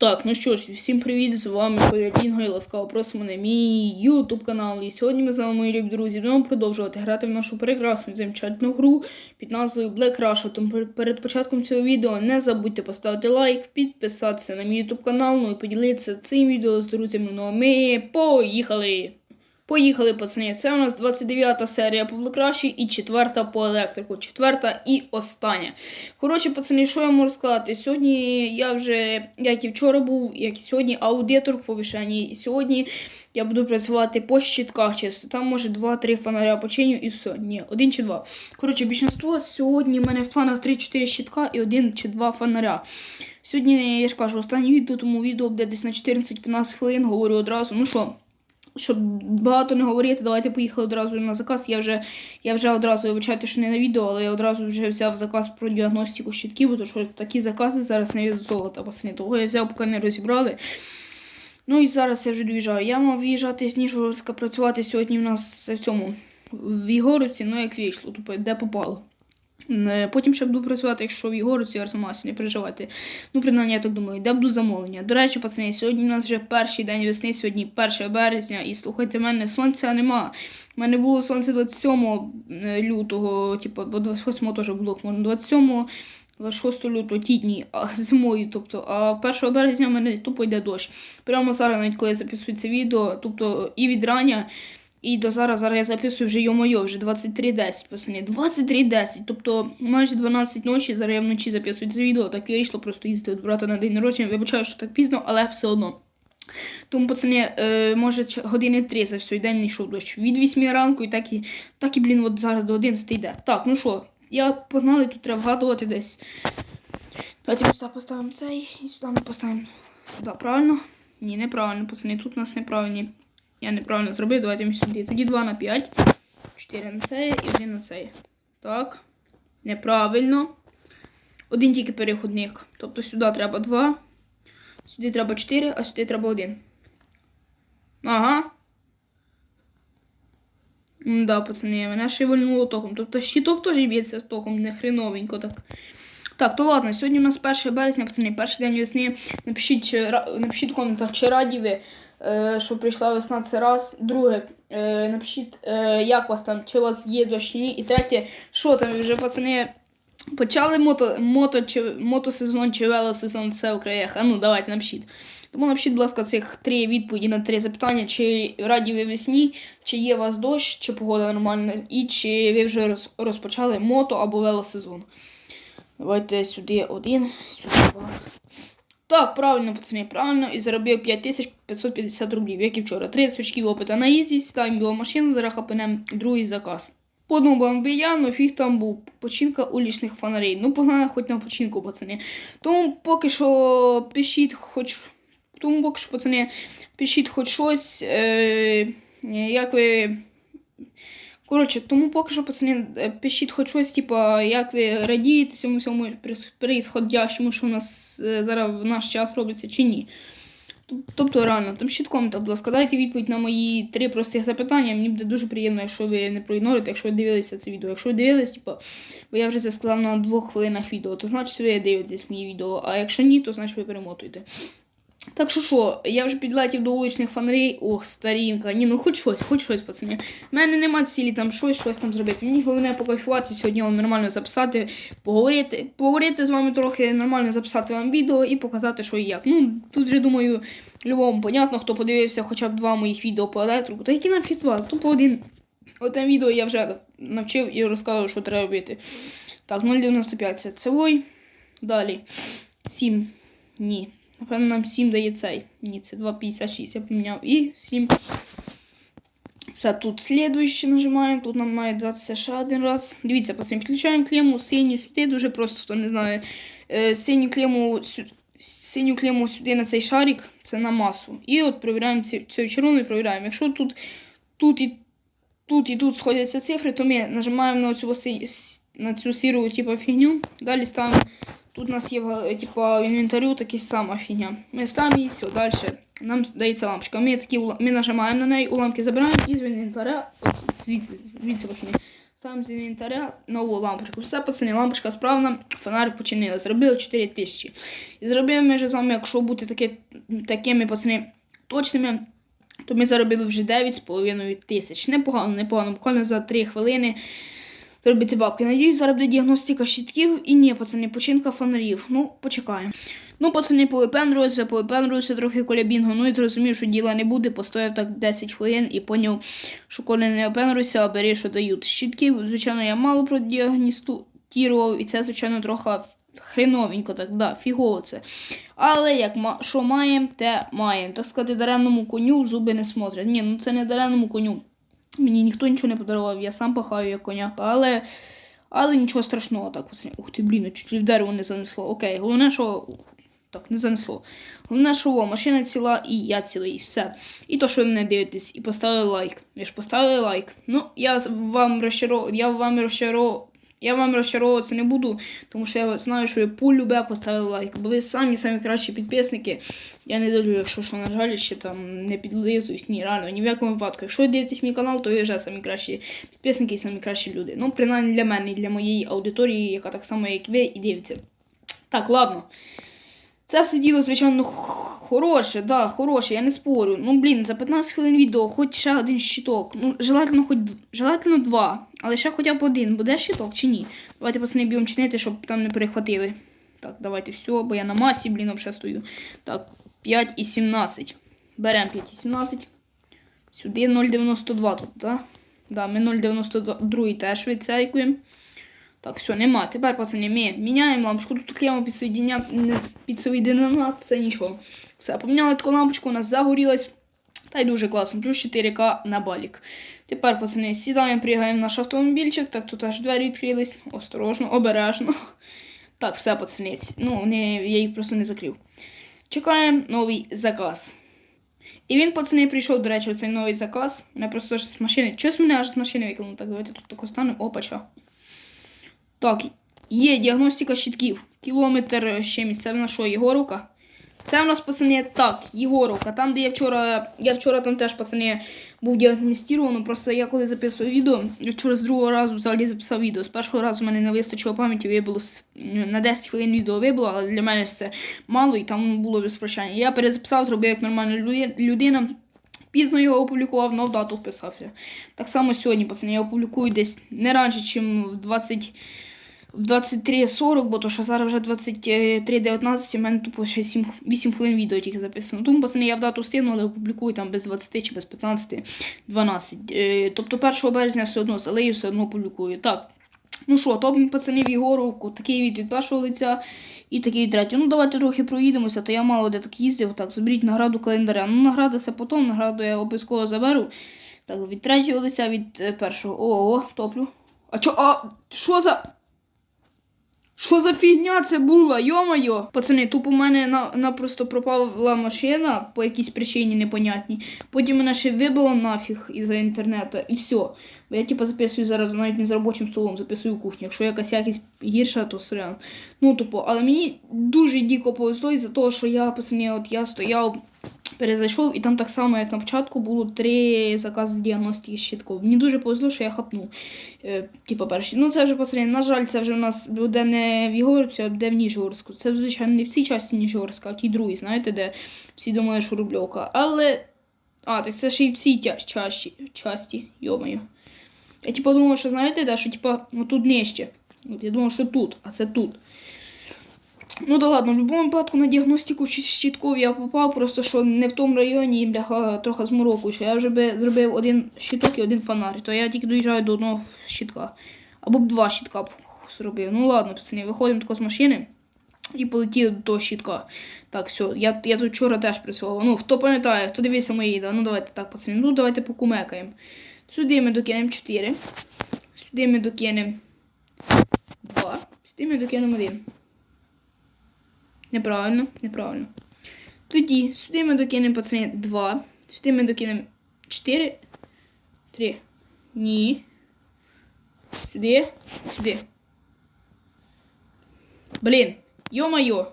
Так, ну що ж, всім привіт, з вами Полярінго і ласкаво просимо на мій YouTube канал. І сьогодні ми з вами, мої любі друзі, будемо продовжувати грати в нашу прекрасну замечательну гру під назвою Black Russia. Тому перед початком цього відео не забудьте поставити лайк, підписатися на мій YouTube канал, ну і поділитися цим відео з друзями. Ну а ми поїхали! Поїхали, пацани. Це у нас 29 серія по Rush і четверта по електрику. Четверта і остання. Коротше, пацани, що я можу сказати? Сьогодні я вже, як і вчора був, як і сьогодні, аудитор в повишенні. І сьогодні я буду працювати по щитках чисто. Там може 2-3 фонаря починю і все. Ні, один чи два. Коротше, більшинство сьогодні в мене в планах 3-4 щитка і один чи два фонаря. Сьогодні, я ж кажу, останнє відео, тому відео буде десь на 14-15 хвилин, говорю одразу. Ну що, щоб багато не говорити, давайте поїхали одразу на заказ. Я вже, я вже одразу вибачайте, що не на відео, але я одразу вже взяв заказ про діагностику щитків, тому що такі закази зараз не від золота, пацани. Того я взяв, поки не розібрали. Ну і зараз я вже доїжджаю. Я мав виїжджати з Ніжгородська працювати сьогодні в нас в цьому в Ігоровці, ну як вийшло, тобто де попало. Е, Потім ще буду працювати, якщо в Ігоровці, в Арзамасі, не переживайте. Ну, принаймні, я так думаю, де буду замовлення. До речі, пацани, сьогодні у нас вже перший день весни, сьогодні 1 березня, і слухайте мене, сонця нема. У мене було сонце 27 лютого, типу, бо 28 теж було хмурно. 27 26 лютого ті дні, а зимою, тобто, а 1 березня в мене тупо йде дощ. Прямо зараз, навіть коли я записую це відео, тобто і від рання, і до зараз, зараз я записую вже йо-моє, вже 23.10, пацани. 23.10, тобто майже 12 ночі, зараз я вночі записую це відео, так і вийшло просто їздити від брата на день народження. Вибачаю, що так пізно, але все одно. Тому, пацани, е, може години 3 за всій день не йшов дощ. Від 8 ранку і так і, так і, блін, от зараз до 11 йде. Так, ну що, я погнали, тут треба вгадувати десь. Давайте сюди поставимо цей і сюди поставимо сюди. Правильно? Ні, неправильно, пацани, тут у нас неправильні. Я неправильно зробив, давайте ми сюди. Тоді 2 на 5, 4 на цей і 1 на цей. Так. Неправильно. Один тільки переходник. Тобто сюди треба 2, сюди треба 4, а сюди треба 1. Ага. Да, пацани, мене ще вольнуло током. Тобто щиток теж б'ється током, не хреновенько так. Так, то ладно, сьогодні у нас 1 березня, пацани, перший день весни. Напишіть, чи, напишіть в коментах, чи раді ви, що прийшла весна це раз. Друге, е, напишіть, е, як у вас там, чи у вас є дощ, ні. І третє, що там вже, пацани, почали мото, мото, чи, мотосезон чи велосезон, це в краях. А ну, давайте, напишіть. Тому напишіть, будь ласка, цих три відповіді на три запитання, чи раді ви весні, чи є у вас дощ, чи погода нормальна, і чи ви вже роз- розпочали мото або велосезон. Давайте сюди один, сюди два. Так, правильно, пацани, правильно. І заробив 5550 рублів, як і вчора. Три свічки опита на ізі, ставимо білу машину, зараз хапанем другий заказ. Подумав би я, ну фіг там був. Починка улічних фонарей. Ну, погнали хоч на починку, пацани. Тому поки що пишіть хоч. Тому поки що, пацани, пишіть хоч щось. Е, як ви. Коротше, тому поки що, пацани, е, пишіть хоч щось, типа, як ви радієте цьому всьому происходящому, що у нас е, зараз в наш час робиться, чи ні. Тобто, реально, там комент, будь ласка, дайте відповідь на мої три простих запитання. Мені буде дуже приємно, якщо ви не проігнорите, якщо ви дивилися це відео. Якщо ви дивились, типа, бо я вже це сказав на двох хвилинах відео, то значить ви дивитесь мої відео. А якщо ні, то значить ви перемотуєте. Так що що, я вже підлетів до вуличних фонарей. Ох, старінка. Ні, ну хоч щось, хоч щось, пацани. У мене нема цілі там щось, щось там зробити. Мені головне покайфувати сьогодні вам нормально записати, поговорити, поговорити з вами трохи, нормально записати вам відео і показати, що і як. Ну, тут вже думаю, любому понятно, хто подивився хоча б два моїх відео по електрику. Та які нам фіт два? Тупо один. Одне відео я вже навчив і розказував, що треба робити. Так, 0,95 це цевой. Далі. 7. Ні. Напевно, нам 7 дає цей. Ні, це 2,56 я поміняв. І 7. Все, тут слідуюче нажимаємо. Тут нам має датися ще один раз. Дивіться, пацани, підключаємо клему синю сюди. Дуже просто, хто не знає. Е, Синю клему Синю клему сюди на цей шарик, це на масу. І от провіряємо цю, червону і провіряємо. Якщо тут, тут і тут і тут сходяться цифри, то ми нажимаємо на цю, на цю сіру типу, фігню. Далі ставимо Тут у нас є е, типа, в інвентарю така сама фігня. Ми ставимо її, все, далі. Нам дається лампочка. Ми, такі, ми нажимаємо на неї, уламки забираємо і з інвентаря, от звідси, звідси пацани, Ставимо з інвентаря нову лампочку. Все, пацани, лампочка справна, фонарик починили. Зробили 4 тисячі. І зробили ми ж з вами, якщо бути таки, такими пацани точними, то ми заробили вже 9,5 тисяч. Непогано, непогано. Буквально за 3 хвилини зробити бабки. Надіюсь, зараз буде діагностика щитків і ні, пацани, починка фонарів. Ну, почекаємо. Ну, пацани, повипендрувався, повипендрувався трохи коля бінго, ну і зрозумів, що діла не буде, постояв так 10 хвилин і поняв, що коли не опенруюся, а бери, що дають. Щитків, звичайно, я мало продіагностував, і це, звичайно, трохи хреновенько, так, да, фігово це. Але як що маємо, те маємо. Так сказати, даренному коню зуби не смотрять. Ні, ну це не дареному коню. Мені ніхто нічого не подарував, я сам пахаю як коняка, але. Але нічого страшного, так ось. Ух ти, блін, чуть в дерево не занесло. Окей, головне, що. Так, не занесло. Головне, що о, машина ціла і я цілий, все. І то, що ви мене дивитесь, і поставили лайк. Ви ж поставили лайк. Ну, я вам розчару... я вам розчаров... Я вам розчаровуватися не буду, тому що я знаю, що ви полюбе поставили лайк. Бо ви самі самі кращі підписники. Я не дивлю, якщо що, на жаль, ще там не підлизуюсь. Ні, реально, ні в якому випадку. Якщо ви дивитесь мій канал, то ви вже самі кращі підписники і самі кращі люди. Ну, принаймні для мене і для моєї аудиторії, яка так само, як ви, і дивиться. Так, ладно. Це все діло, звичайно, хороше, да, хороше, я не спорю. Ну, блін, за 15 хвилин відео, хоч ще один щиток. Ну, желательно, хоч желательно два, але ще хоча б один. Буде щиток чи ні? Давайте пацани б'ємо чинити, щоб там не перехватили. Так, давайте все, бо я на масі, блін, вже стою. Так, 5 і 17. Беремо 5 і 17. Сюди 0,92 тут, так? Да, ми 0,92 теж відсейкуємо. Так, все, нема. Тепер, пацани, ми міняємо лампочку. Тут клеємо не підсоєдинена, це нічого. Все, поміняли таку лампочку, у нас загорілась. Та й дуже класно. Плюс 4К на балік. Тепер, пацани, сідаємо, пригаємо наш автомобільчик. Так, тут аж двері відкрились. Осторожно, обережно. Так, все, пацани. Ну, не, я їх просто не закрив. Чекаємо новий заказ. І він, пацани, прийшов, до речі, оцей новий заказ. Мене просто з машини. Щось мене аж з машини викинуло. Так, давайте тут тако станемо. Опача. Так, є діагностика щитків. Кілометр з чимось. Це в нас що, Єгоровка? Це в нас, пацани, так, Єгоровка. Там, де я вчора. Я вчора там теж, пацани, був діагностірований. Просто я коли записував відео, я вчора з другого разу взагалі записав відео. З першого разу в мене не вистачило пам'яті, вибило на 10 хвилин відео вибило, але для мене це мало і там було без прощання. Я перезаписав, зробив як нормальна людина. Пізно його опублікував, але в дату вписався. Так само сьогодні, пацани, я опублікую десь не раніше, ніж в 20. В 23.40, бо то що зараз вже 23.19, у мене тупо ще 7, 8 хвилин відео тільки записано. Тому, пацани, я в дату встигну, але опублікую там без 20 чи без 15, 12. Е, тобто 1 березня все одно залию, все одно публікую. Так. Ну що, топ пацанів Єгоровку, такий від від першого лиця і такий від третього. Ну давайте трохи проїдемося, то я мало де так їздив. Так, заберіть награду календаря. Ну, награда це потім, награду я обов'язково заберу. Так, від третього лиця, від е, першого. Ого, топлю. А чо, а що за. Що за фігня це була? Йо-моє! Пацани, тут у мене на, напросто пропала машина по якійсь причині непонятній. Потім мене ще вибило нафіг із-за інтернету і все. Я типу записую зараз навіть не за робочим столом, записую кухню. Якщо якась якість гірша, то сорян. Ну, тупо, але мені дуже дико повезло із-за того, що я пацани, от я стояв, перезайшов, і там так само, як на початку, було три закази діагностики щитков. Мені дуже повезло, що я хапнув. Е, типу, перші. Ну, це вже пацани, на жаль, це вже в нас буде не в Єгорівці, а буде в Ніжгорську. Це, звичайно, не в цій часті Ніжгорська, а в тій другій, знаєте, де всі думають, що Рубльовка. Але. А, так це ще й в цій часті, часті, йомаю. Я типу думав, що знаєте, де, що типу, ну тут нижче. От я думав, що тут, а це тут. Ну да ладно, в будь-якому випадку на діагностику щ- я попав, просто що не в тому районі і бляха трохи змороку, що я вже би зробив один щиток і один фонарь, то я тільки доїжджаю до одного щитка. Або б два щитка б зробив. Ну ладно, пацани, виходимо тако з машини і полетіли до того щитка. Так, все, я, я тут вчора теж працював. Ну, хто пам'ятає, хто дивився мої відео, ну давайте так, пацани, ну давайте покумекаємо. Сюди ми докинемо 4. Сюди ми докинемо 2. Сюди ми докинемо 1. Неправильно, неправильно. Тоді сюди ми докинемо, пацани, 2. Сюди ми докинемо 4. 3. Ні. Сюди. Сюди. Блін. Йо-моє.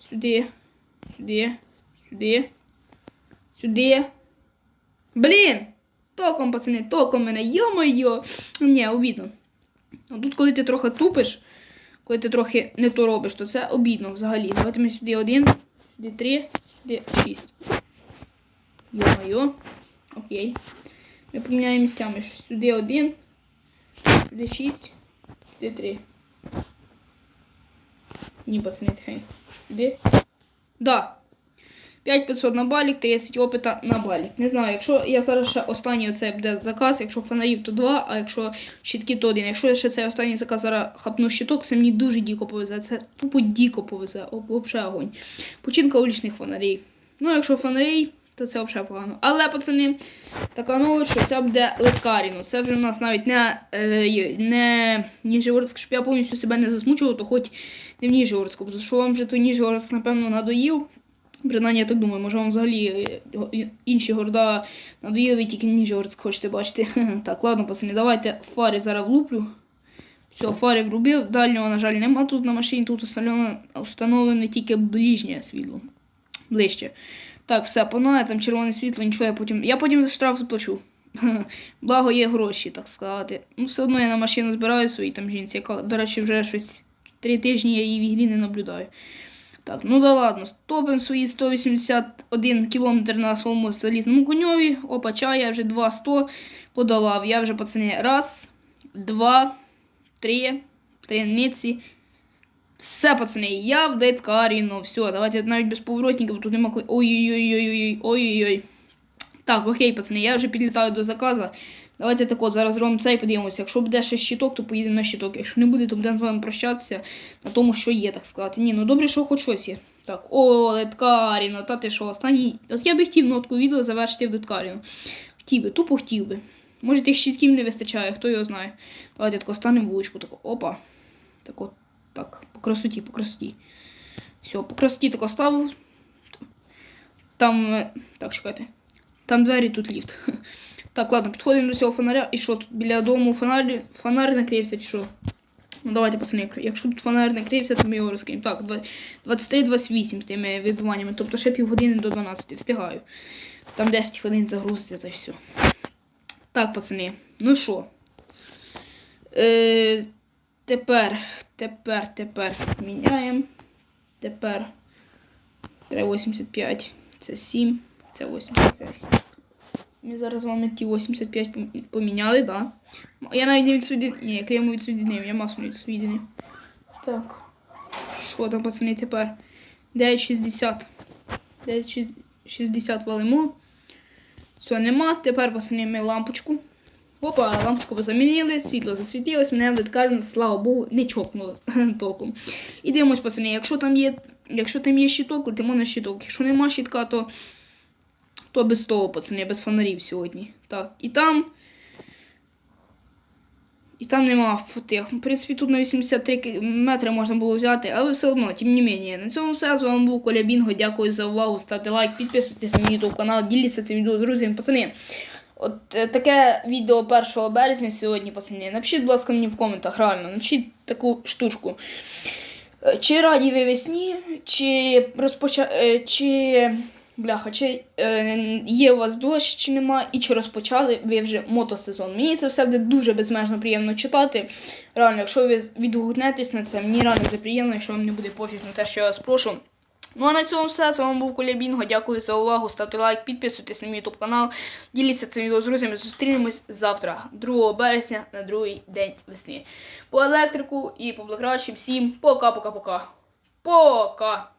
Сюди. Сюди. Сюди. Сюди. Блін! Током, пацани, током мене, йо-моє. Ні, обідно. А тут, коли ти трохи тупиш, коли ти трохи не то робиш, то це обідно взагалі. Давайте ми сюди один, сюди три, сюди шість. Йо-моє. Окей. Ми поміняємо місцями. Сюди один, сюди шість, сюди три. Ні, пацани, тихенько. Сюди. Да. 5500 на балік, 30 опита на балік. Не знаю, якщо я зараз ще останній оце буде заказ, якщо фонарів, то 2, а якщо щитки, то 1. Якщо я ще цей останній заказ зараз хапну щиток, це мені дуже діко повезе. Це тупо діко повезе, взагалі огонь. Починка улічних фонарей. Ну, якщо фонарей, то це взагалі погано. Але, пацани, така новость, що це буде лекаріно. Це вже в нас навіть не, е, не Ніжегородськ, щоб я повністю себе не засмучував, то хоч не в Ніжегородську, тому що вам вже той Ніжегородськ, напевно, надоїв. Принаймні, я так думаю, може вам взагалі е, інші города надоїли, ви тільки Ніжгородськ хочете бачити. Так, ладно, пацани, давайте фари зараз влуплю. Все, фари врубив. Дальнього, на жаль, нема тут на машині, тут установлене тільки ближнє світло. Ближче. Так, все, панає, там червоне світло, нічого я потім. Я потім за штраф заплачу. Благо є гроші, так сказати. Ну, все одно я на машину збираю свої там жінці, яка, до речі, вже щось три тижні я її в ігрі не наблюдаю. Так, ну да ладно, стопим свої 181 км на своєму залізному коньові. Опа, чай, я вже 200 подолав. Я вже, пацани, раз, два, три, триниці. Все, пацани, я в Дейткаріно. Все, давайте навіть без бо тут нема коли... Ой-ой-ой-ой-ой-ой-ой. Так, окей, пацани, я вже підлітаю до заказу. Давайте так от зараз зробимо це і подивимося. Якщо буде ще щиток, то поїдемо на щиток. Якщо не буде, то будемо з вами прощатися на тому, що є, так сказати. Ні, ну добре, що хоч щось є. Так, о, Леткаріно, та ти що, останній. От я би хотів нотку відео завершити в Леткаріно. Хотів би, тупо хотів би. Може тих щитків не вистачає, хто його знає. Давайте тако станемо вуличку, тако, опа. Так от, так, по красоті, по красоті. Все, по красоті тако ставив. Там, е, так, чекайте. Там двері, тут ліфт. Так, ладно, підходимо до цього фонаря. І що тут біля дому фонарі, фонарь накрився чи що? Ну давайте, пацани, якщо тут фонарь накрився, то ми його розкриємо. Так, 23-28 з тими вибиваннями, тобто ще півгодини до 12 встигаю. Там 10 хвилин загрузиться та все. Так, пацани, ну що? Е, тепер, тепер, тепер міняємо. Тепер 3,85. Це 7, це 85. Ми зараз з вами ті 85 пом- поміняли, да. Я навіть не відсудив. Ні, я йому відсудив, я масу не відсудив. Так. Що там, пацани, тепер? 9,60. 9,60 валимо. Все, нема. Тепер, пацани, ми лампочку. Опа, лампочку замінили, світло засвітилось, мене вдоткарно, слава Богу, не чокнуло током. І дивимось, пацани, якщо там є, якщо там є щиток, летимо на щиток. Якщо нема щитка, то то без того, пацани, без фонарів сьогодні. Так, і там. І там нема тих. В принципі, тут на 83 метри можна було взяти, але все одно, тим не менше. На цьому все. З вами був Коля Бінго. Дякую за увагу. Ставте лайк, підписуйтесь на мій YouTube канал, діліться цим відео з друзями. Пацани, от е, таке відео 1 березня сьогодні, пацани. Напишіть, будь ласка, мені в коментах, реально, напишіть таку штучку. Е, Чи раді ви весні, чи розпоча... е, чи Бляха, чи е, є у вас дощ, чи нема, і чи розпочали ви вже мотосезон. Мені це все буде дуже безмежно приємно читати. Реально, якщо ви відгукнетесь на це, мені реально це приємно, якщо вам не буде пофіг на те, що я вас прошу. Ну а на цьому все. З вами був Коля Бінго. Дякую за увагу. Ставте лайк, підписуйтесь на мій YouTube канал. Діліться цим відео з друзями. Зустрінемось завтра, 2 березня, на другий день весни. По електрику і по Rush всім пока-пока-пока. Пока!